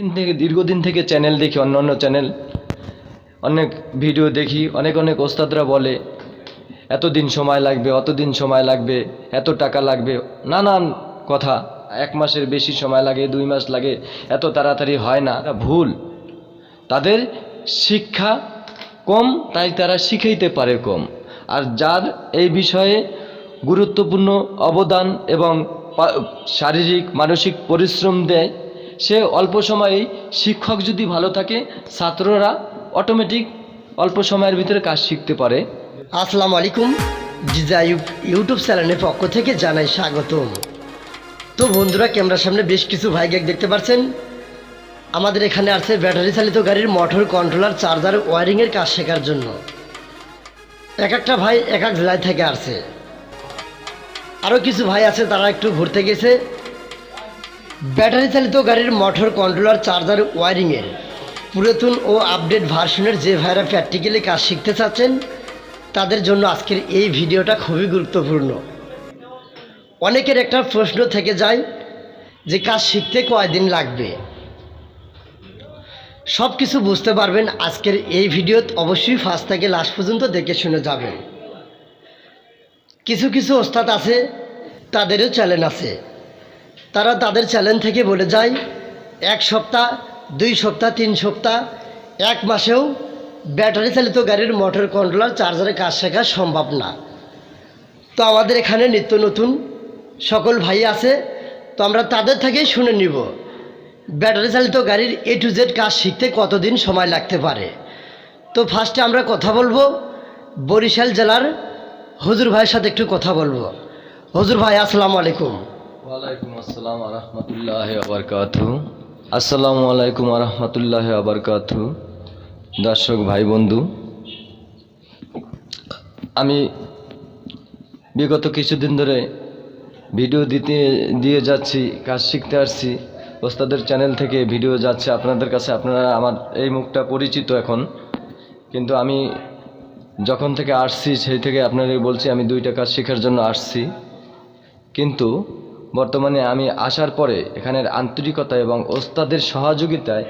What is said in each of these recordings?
দিন থেকে, দীর্ঘদিন থেকে চ্যানেল দেখি, অন্য অন্য চ্যানেল অনেক ভিডিও দেখি, অনেক অনেক ওস্তাদরা বলে, এতদিন সময় লাগবে, অতদিন সময় লাগবে, এত টাকা লাগবে। নানান কথা, এক মাসের বেশি সময় লাগে, দুই মাস লাগে, এত তাড়াতাড়ি হয় না ভুল। তাদের শিক্ষা কম, তাই তারা শিখাইতে পারে কম। আর যার এই বিষয়ে গুরুত্বপূর্ণ অবদান এবং শারীরিক, মানসিক পরিশ্রম দেয় সে অল্প সময়েই শিক্ষক যদি ভালো থাকে, ছাত্ররা অটোমেটিক অল্প সময়ের ভিতরে কাজ শিখতে পারে। আসসালামু আলাইকুম। জিজা ইউ- ইউটিউব চ্যানেলের পক্ষ থেকে জানাই স্বাগতম। তো বন্ধুরা, ক্যামেরার সামনে বেশ কিছু ভাই গ্যাগ দেখতে পাচ্ছেন। আমাদের এখানে আছে ব্যাটারি চালিত গাড়ির মোটর কন্ট্রোলার চার্জার ওয়ারিংয়ের কাজ শেখার জন্য। এক একটা ভাই এক এক জেলায় থেকে আসছে। আরও কিছু ভাই আছে, তারা একটু ঘুরতে গেছে। ব্যাটারি চালিত গাড়ির মোটর কন্ট্রোলার চার্জার ওয়ারিংয়ের পুরাতন ও আপডেট ভার্সনের যে ভাইরা প্র্যাকটিক্যালি কাজ শিখতে চাচ্ছেন, তাদের জন্য আজকের এই ভিডিওটা খুবই গুরুত্বপূর্ণ। অনেকের একটা প্রশ্ন থেকে যায় যে কাজ শিখতে কয়দিন লাগবে? সব কিছু বুঝতে পারবেন আজকের এই ভিডিওত অবশ্যই ফার্স্ট থেকে লাস্ট পর্যন্ত দেখে শুনে যাবেন। কিছু কিছু ওস্তাদ আছে, তাদেরও চ্যালেঞ্জ আছে। তারা তাদের চ্যালেঞ্জ থেকে বলে যায়, এক সপ্তাহ, দুই সপ্তাহ, তিন সপ্তাহ, এক মাসেও ব্যাটারি চালিত গাড়ির মোটর কন্ট্রোলার চার্জারে কাজ শেখা সম্ভব না। তো আমাদের এখানে নিত্য নতুন সকল ভাই আছে, তো আমরা তাদের থেকেই শুনে নিব, ব্যাটারি চালিত গাড়ির এ টু জেড কাজ শিখতে কতদিন সময় লাগতে পারে। তো ফার্স্টে আমরা কথা বলব, বরিশাল জেলার হজুর ভাইয়ের সাথে একটু কথা বলব। হজুর ভাই, আসসালামু আলাইকুম। ওয়ালাইকুম আসসালাম রহমতুল্লাহ আবরকাতু আসসালামু আলাইকুম রহমতুল্লাহ আবরকাতু দর্শক ভাই বন্ধু আমি বিগত কিছুদিন ধরে ভিডিও দিতে, দিয়ে যাচ্ছি, কাজ শিখতে আসছি। ওস্তাদের চ্যানেল থেকে ভিডিও যাচ্ছে, আপনাদের কাছে আপনারা আমার এই মুখটা পরিচিত এখন। কিন্তু আমি যখন থেকে আসছি, সেই থেকে আপনাদের বলছি, আমি দুইটা কাজ শেখার জন্য আসছি। কিন্তু বর্তমানে আমি আসার পরে এখানের আন্তরিকতা এবং ওস্তাদের সহযোগিতায়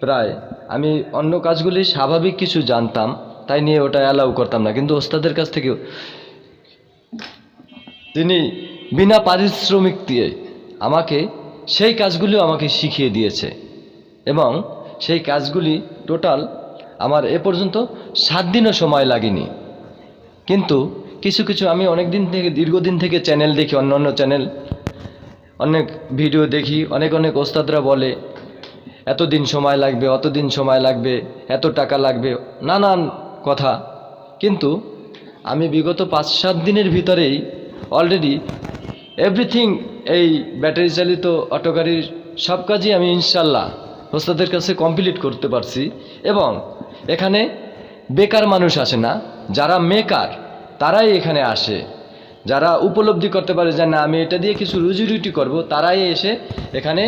প্রায় আমি অন্য কাজগুলি স্বাভাবিক কিছু জানতাম, তাই নিয়ে ওটা অ্যালাউ করতাম না। কিন্তু ওস্তাদের কাছ থেকে তিনি বিনা পারিশ্রমিক দিয়ে আমাকে সেই কাজগুলিও আমাকে শিখিয়ে দিয়েছে এবং সেই কাজগুলি টোটাল আমার এ পর্যন্ত সাত দিনও সময় লাগেনি। কিন্তু কিছু কিছু আমি অনেক দিন থেকে, দীর্ঘদিন থেকে চ্যানেল দেখি অন্য অন্য চ্যানেল অনেক ভিডিও দেখি, অনেক অনেক ওস্তাদরা বলে, এতদিন সময় লাগবে, অতদিন সময় লাগবে, এত টাকা লাগবে। নানান কথা। কিন্তু আমি বিগত পাঁচ সাত দিনের ভিতরেই অলরেডি এভরিথিং এই ব্যাটারি চালিত অটো গাড়ির সব কাজই আমি ইনশাল্লাহ ওস্তাদের কাছে কমপ্লিট করতে পারছি এবং এখানে বেকার মানুষ আসে না, যারা মেকার তারাই এখানে আসে। যারা উপলব্ধি করতে পারে যে না, আমি এটা দিয়ে কিছু রুজি রুটি করব, তারাই এসে এখানে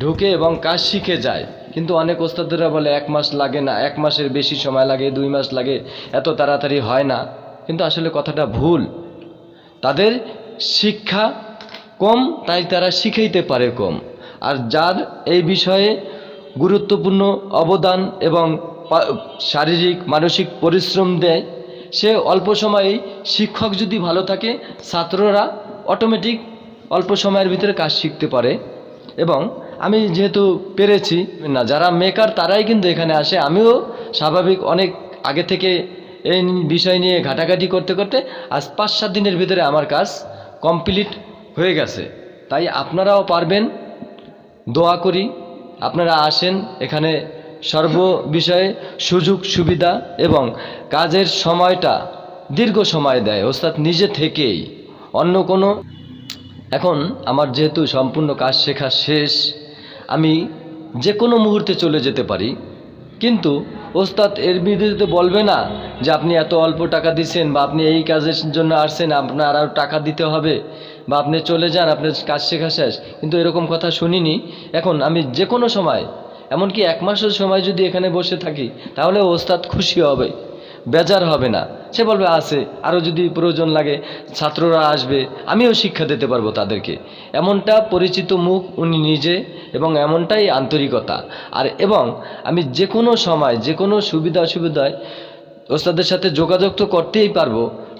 ঢুকে এবং কাজ শিখে যায়। কিন্তু অনেক ওস্তাদরা বলে, এক মাস লাগে না, এক মাসের বেশি সময় লাগে, দুই মাস লাগে, এত তাড়াতাড়ি হয় না। কিন্তু আসলে কথাটা ভুল। তাদের শিক্ষা কম, তাই তারা শিখাইতে পারে কম। আর যার এই বিষয়ে গুরুত্বপূর্ণ অবদান এবং শারীরিক, মানসিক পরিশ্রম দেয় সে অল্প সময়েই শিক্ষক যদি ভালো থাকে, ছাত্ররা অটোমেটিক অল্প সময়ের ভিতরে কাজ শিখতে পারে। এবং আমি যেহেতু পেরেছি, না, যারা মেকার তারাই কিন্তু এখানে আসে। আমিও স্বাভাবিক অনেক আগে থেকে এই বিষয় নিয়ে ঘাটাঘাটি করতে করতে আজ পাঁচ সাত দিনের ভিতরে আমার কাজ কমপ্লিট হয়ে গেছে। তাই আপনারাও পারবেন, দোয়া করি, আপনারা আসেন এখানে সর্ব বিষয়ে সুযোগ, সুবিধা এবং কাজের সময়টা দীর্ঘ সময় দেয়। ওস্তাদ নিজে থেকেই। অন্য কোনো এখন আমার যেহেতু সম্পূর্ণ কাজ শেখা শেষ, আমি যে কোনো মুহূর্তে চলে যেতে পারি। কিন্তু ওস্তাদ এর বিরুদ্ধে বলবে না যে আপনি এত অল্প টাকা দিচ্ছেন বা আপনি এই কাজের জন্য আসছেন, আপনার আরও টাকা দিতে হবে বা আপনি চলে যান, আপনার কাজ শেখা শেষ। কিন্তু এরকম কথা শুনিনি। এখন আমি যে কোনো সময় এমনকি এক মাসের সময় যদি এখানে বসে থাকি, তাহলে ওস্তাদ খুশি হবে, বেজার হবে না। সে বলবে, আছে আরও যদি প্রয়োজন লাগে, ছাত্ররা আসবে, আমিও শিক্ষা দিতে পারব তাদেরকে। এমনটা পরিচিত মুখ উনি নিজে এবং এমনটাই আন্তরিকতা। আর এবং আমি যে কোনো সময়, যে কোনো সুবিধা অসুবিধায় ওস্তাদের সাথে যোগাযোগ তো করতেই পারব।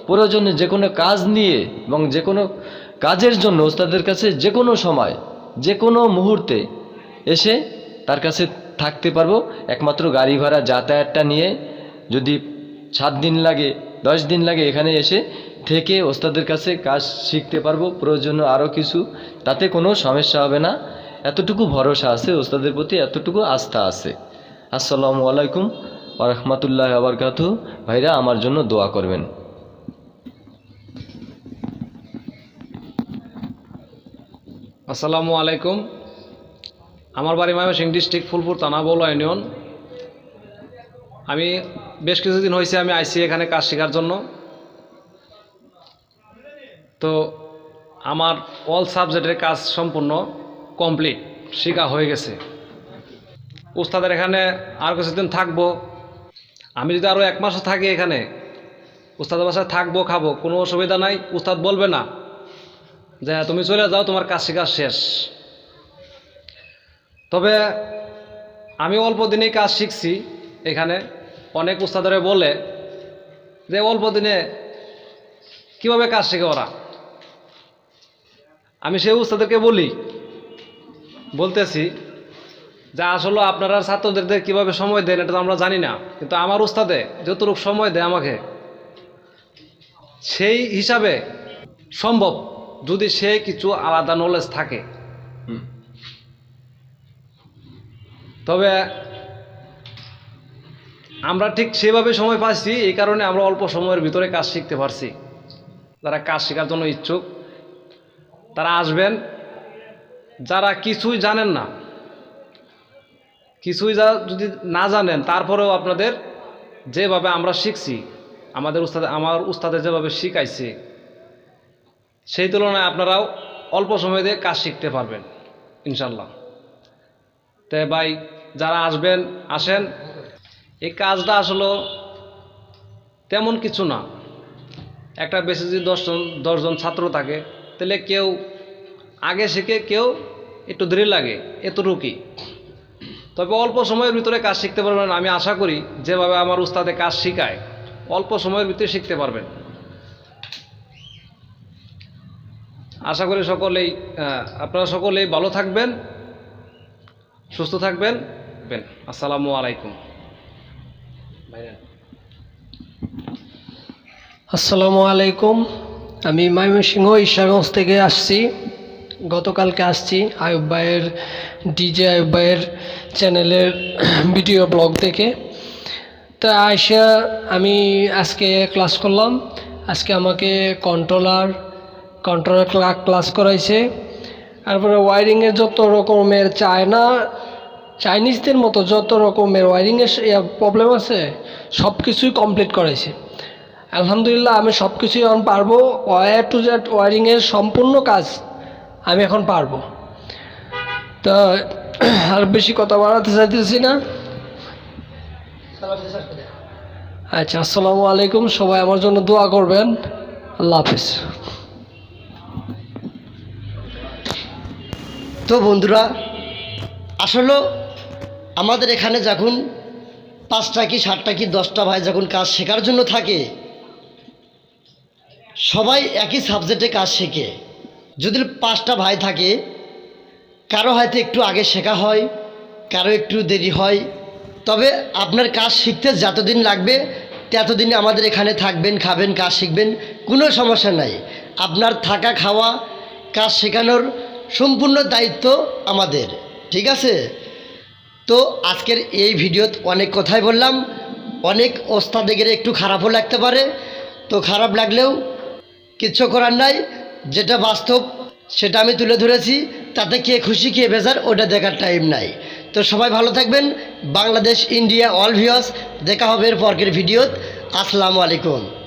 প্রয়োজনে যে কোনো কাজ নিয়ে এবং যে কোনো কাজের জন্য ওস্তাদের কাছে যে কোনো সময়, যে কোনো মুহূর্তে এসে তার কাছে থাকতে পারব। একমাত্র গাড়ি ভাড়া যাতায়াতটা নিয়ে যদি সাত দিন লাগে, দশ দিন লাগে এখানে এসে থেকে ওস্তাদের কাছে কাজ শিখতে পারব, প্রয়োজনীয় আরও কিছু। তাতে কোনো সমস্যা হবে না। এতটুকু ভরসা আছে ওস্তাদের প্রতি, এতটুকু আস্থা আছে। আসসালামু আলাইকুম রহমতুল্লাহ আবরকাত ভাইরা, আমার জন্য দোয়া করবেন। আসসালামু আলাইকুম। আমার বাড়ি ময়মনসিংহ ডিস্ট্রিক্ট ফুলপুর থানা বৌলা ইউনিয়ন। আমি বেশ কিছুদিন হয়েছে আমি আইসি এখানে কাজ শেখার জন্য। তো আমার অল সাবজেক্টের কাজ সম্পূর্ণ কমপ্লিট শেখা হয়ে গেছে। উস্তাদের এখানে আর কিছুদিন থাকব। আমি যদি আরও এক মাসও থাকি এখানে, উস্তাদের বাসায় থাকব, খাব, কোনো অসুবিধা নাই। উস্তাদ বলবে না, যে তুমি চলে যাও, তোমার কাজ শেখা শেষ। তবে আমি অল্প দিনেই কাজ শিখছি এখানে। অনেক উস্তাদরে বলে যে, অল্প দিনে কীভাবে কাজ শেখে ওরা? আমি সেই উস্তাদেরকে বলি, বলতেছি যে, আসলে আপনারা ছাত্রদের কীভাবে সময় দেন এটা তো আমরা জানি না, কিন্তু আমার উস্তাদে যতটুকু সময় দেয় আমাকে, সেই হিসাবে সম্ভব যদি সে কিছু আলাদা নলেজ থাকে। তবে আমরা ঠিক সেভাবে সময় পাচ্ছি, এই কারণে আমরা অল্প সময়ের ভিতরে কাজ শিখতে পারছি। যারা কাজ শেখার জন্য ইচ্ছুক, তারা আসবেন। যারা কিছুই জানেন না, কিছুই যা যদি না জানেন, তারপরেও আপনাদের যেভাবে আমরা শিখছি, আমাদের উস্তাদ, আমার উস্তাদে যেভাবে শিখাইছে, সেই তুলনায় আপনারাও অল্প সময় দিয়ে কাজ শিখতে পারবেন ইনশাল্লাহ তে ভাই, যারা আসবেন, আসেন। এই কাজটা আসলে তেমন কিছু না। একটা বেশি যদি দশজন দশজন ছাত্র থাকে, তাহলে কেউ আগে শিখে কেউ একটু দেরি লাগে, এতটুকুই। তবে অল্প সময়ের ভিতরে কাজ শিখতে পারবেন, আমি আশা করি যেভাবে আমার উস্তাদে কাজ শিখায়, অল্প সময়ের ভিতরে শিখতে পারবেন। আশা করি সকলেই আপনারা সকলেই ভালো থাকবেন। সুস্থ থাকবেন? বেন, আসসালামু আলাইকুম। আসসালামু আলাইকুম। আমি ময়মনসিংহ ঈশাগঞ্জ থেকে আসছি। গতকালকে আসছি আয়ুব ভাইয়ের, ডিজে আয়ুব ভাইয়ের চ্যানেলের ভিডিও ব্লগ থেকে তো আয়সা আমি আজকে ক্লাস করলাম। আজকে আমাকে কন্ট্রোলার কন্ট্রোলার ক্লাস করাইছে। তারপরে ওয়ারিংয়ের যত রকমের চায়না চাইনিজদের মতো যত রকমের ওয়ারিংয়ের প্রবলেম আছে সব কিছুই কমপ্লিট করাইছে। আলহামদুলিল্লাহ, আমি সব কিছুই এখন পারব। ওয়ার টু জেড ওয়ারিংয়ের সম্পূর্ণ কাজ আমি এখন পারব। তো, আর বেশি কথা বাড়াতে চাইতেছি না। আচ্ছা আসসালামু আলাইকুম। সবাই আমার জন্য দোয়া করবেন। আল্লাহ হাফিজ। তো বন্ধুরা, আসলে আমাদের এখানে যখন পাঁচটা কি সাতটা কি দশটা ভাই যখন কাজ শেখার জন্য থাকে, সবাই একই সাবজেক্টে কাজ শেখে। যদি পাঁচটা ভাই থাকে, কারও হয়তো একটু আগে শেখা হয়, কারও একটু দেরি হয়। তবে আপনার কাজ শিখতে যতদিন লাগবে, ততদিনে আমাদের এখানে থাকবেন, খাবেন, কাজ শিখবেন, কোনো সমস্যা নাই। আপনার থাকা খাওয়া, কাজ শেখানোর সম্পূর্ণ দায়িত্ব আমাদের, ঠিক আছে? তো আজকের এই ভিডিওত অনেক কথাই বললাম, অনেক ওস্তাদে গেলে একটু খারাপও লাগতে পারে, তো খারাপ লাগলেও কিচ্ছু করার নাই, যেটা বাস্তব সেটা আমি তুলে ধরেছি, তাতে কে খুশি, কে বেজার, ওটা দেখার টাইম নাই। তো সবাই ভালো থাকবেন, বাংলাদেশ, ইন্ডিয়া অল ভিউয়ার্স দেখা হবে এর পরকের ভিডিওত। আসসালামু আলাইকুম।